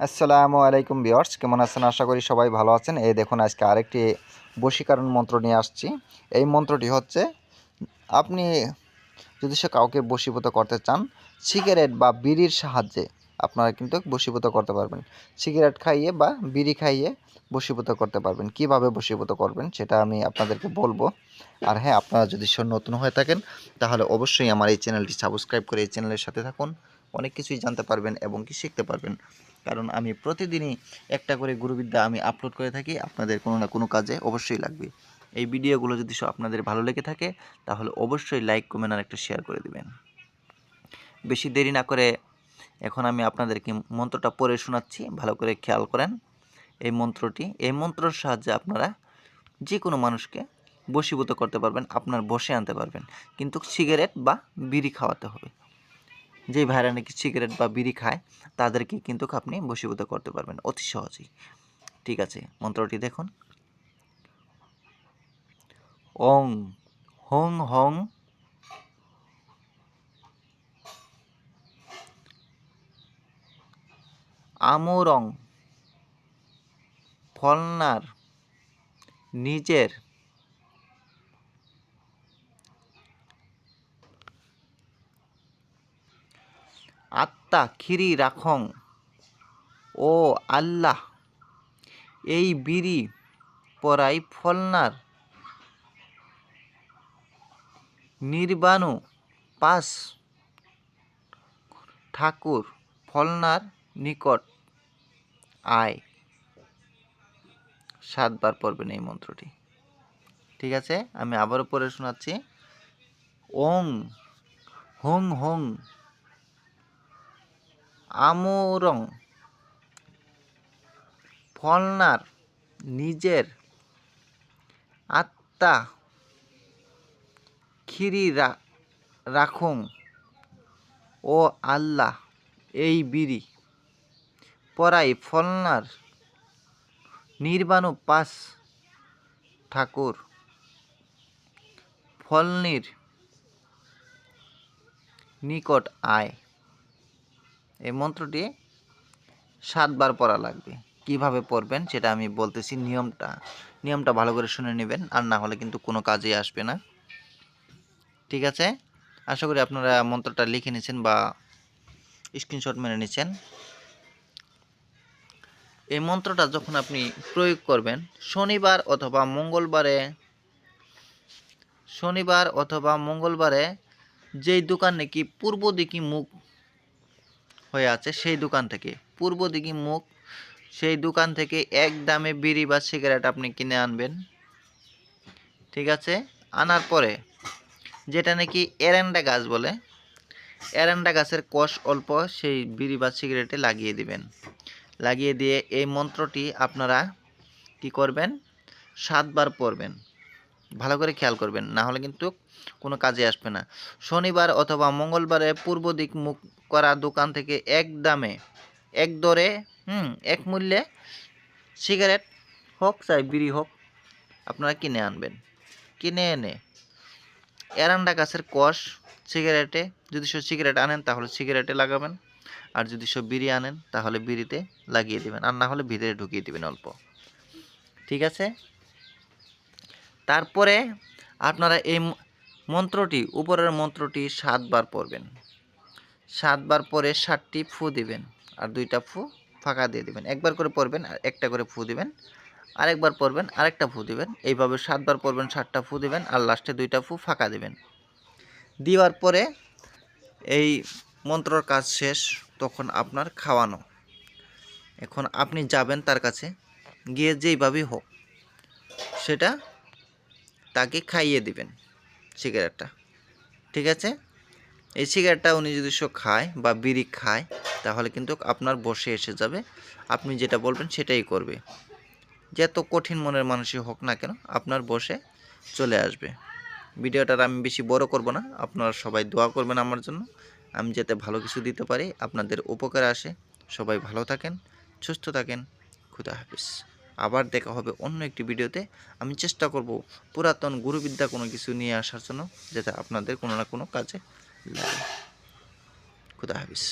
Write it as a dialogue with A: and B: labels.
A: আসসালামু আলাইকুম বিয়ার্স কেমন আছেন? আশা করি সবাই ভালো আছেন। এই দেখুন, আজকে আরেকটি বশীকরণ মন্ত্র নিয়ে আসছি। এই মন্ত্রটি হচ্ছে, আপনি যদি সে কাউকে বশীভূত করতে চান, সিগারেট বা বিড়ির সাহায্যে আপনারা কিন্তু বশীভূত করতে পারবেন। সিগারেট খাইয়ে বা বিড়ি খাইয়ে বশীভূত করতে পারবেন। কীভাবে বশীভূত করবেন, সেটা আমি আপনাদেরকে বলব। আর হ্যাঁ আপনারা যদি সে নতুন হয়ে থাকেন, তাহলে অবশ্যই আমার এই চ্যানেলটি সাবস্ক্রাইব করে এই চ্যানেলের সাথে থাকুন। অনেক কিছুই জানতে পারবেন এবং কি শিখতে পারবেন। কারণ আমি প্রতিদিনই একটা করে গুরুবিদ্যা আমি আপলোড করে থাকি। আপনাদের কোনো না কোনো কাজে অবশ্যই লাগবে। এই ভিডিওগুলো যদি সব আপনাদের ভালো লেগে থাকে, তাহলে অবশ্যই লাইক কমেন্ট আর একটা শেয়ার করে দিবেন। বেশি দেরি না করে এখন আমি আপনাদেরকে মন্ত্রটা পড়ে শোনাচ্ছি। ভালো করে খেয়াল করেন। এই মন্ত্রটি, এই মন্ত্রর সাহায্যে আপনারা যে কোনো মানুষকে বশীভূত করতে পারবেন, আপনার বসে আনতে পারবেন। কিন্তু সিগারেট বা বিড়ি খাওয়াতে হবে। যে ভাইরা নাকি সিগারেট বা বিড়ি খায়, তাদেরকে কিন্তু আপনি বশীভূত করতে পারবেন অতি সহজেই। ঠিক আছে, মন্ত্রটি দেখুন। ওং, হং হং। আমরং, ফলনার, নিজের আত্মা খিরি রাখং। ও আল্লাহ, এই বিড়ি পরাই ফলনার। নির্বাণু পাস ঠাকুর ফলনার নিকট। আয়। সাতবার পড়বেন এই মন্ত্রটি। ঠিক আছে, আমি আবারও পড়ে শোনাচ্ছি। ওং, হং হং। আমরং। ফলনার নিজের আত্মা খিরি রাখুন। ও আল্লাহ, এই বিড়ি পরাই ফলনার নির্বাণু পাস ঠাকুর। ফলনির নিকট আয়। এই মন্ত্রটি সাতবার পড়া লাগবে। কীভাবে পড়বেন সেটা আমি বলতেছি নিয়মটা। নিয়মটা ভালো করে শুনে নেবেন, আর না হলে কিন্তু কোনো কাজেই আসবে না। ঠিক আছে? আশা করি আপনারা মন্ত্রটা লিখে নিয়েছেন বা স্ক্রিনশট মেনে নিচ্ছেন এই মন্ত্রটা যখন আপনি প্রয়োগ করবেন, শনিবার অথবা মঙ্গলবারে, শনিবার অথবা মঙ্গলবারে যেই দোকান নাকি পূর্ব দিকে মুখ হয়ে আছে সেই দোকান থেকে। পূর্ব দিকে মুখ, সেই দোকান থেকে এক দামে বিড়ি বা সিগারেট আপনি কিনে আনবেন। ঠিক আছে? আনার পরে, যেটা নাকি এরেন্ডা গাছ বলে, এরেন্ডা গাছের কষ অল্প সেই বিড়ি বা সিগারেটে লাগিয়ে দিবেন। লাগিয়ে দিয়ে এই মন্ত্রটি আপনারা কি করবেন? সাতবার পড়বেন। ভালো করে খেয়াল করবেন, না হলে কিন্তু কোনো কাজে আসবে না। শনিবার অথবা মঙ্গলবারে পূর্ব দিক মুখ করা দোকান থেকে এক দামে, এক দরে, হুম, এক মূল্যে সিগারেট হোক, চাই বিড়ি হোক, আপনারা কিনে আনবেন। কিনে এনে এরান্ডা গাছের কষ সিগারেটে, যদি সব সিগারেট আনেন তাহলে সিগারেটে লাগাবেন, আর যদি সব বিড়ি আনেন তাহলে বিড়িতে লাগিয়ে দেবেন, আর না হলে ভিতরে ঢুকিয়ে দেবেন অল্প। ঠিক আছে? তারপরে আপনারা এই মন্ত্রটি, উপরের মন্ত্রটি সাতবার পড়বেন। সাতবার পরে ষাটটি ফু দিবেন। আর দুইটা ফু ফাঁকা দিয়ে দিবেন। একবার করে পড়বেন আর একটা করে ফু দিবেন। আরেকবার পড়বেন আরেকটা ফু দিবেন। এইভাবে সাতবার পড়বেন ষাটটা ফু দিবেন, আর লাস্টে দুইটা ফু ফাঁকা দিবেন। দেওয়ার পরে এই মন্ত্রর কাজ শেষ, তখন আপনার খাওয়ানো। এখন আপনি যাবেন তার কাছে, গিয়ে যেইভাবেই হোক, সেটা তাকে খাইয়ে দিবেন, সিগারেটটা। ঠিক আছে? এই সিগারেটটা উনি যদি খায় বা বিড়ি খায়, তাহলে কিন্তু আপনার বসে এসে যাবে। আপনি যেটা বলবেন সেটাই করবে। যত কঠিন মনের মানুষই হোক না কেন, আপনার বসে চলে আসবে। ভিডিওটার আমি বেশি বড় করব না, আপনারা সবাই দোয়া করবেন আমার জন্য। আমি যাতে ভালো কিছু দিতে পারি, আপনাদের উপকার আসে। সবাই ভালো থাকেন, সুস্থ থাকেন। খুদা হাফিজ। আবার দেখা হবে অন্য একটি ভিডিওতে। আমি চেষ্টা করব পুরাতন গুরুবিদ্যা কোনো কিছু নিয়ে আসার জন্য, যাতে আপনাদের কোনো না কোনো কাজে লাগে খুদা হাফিজ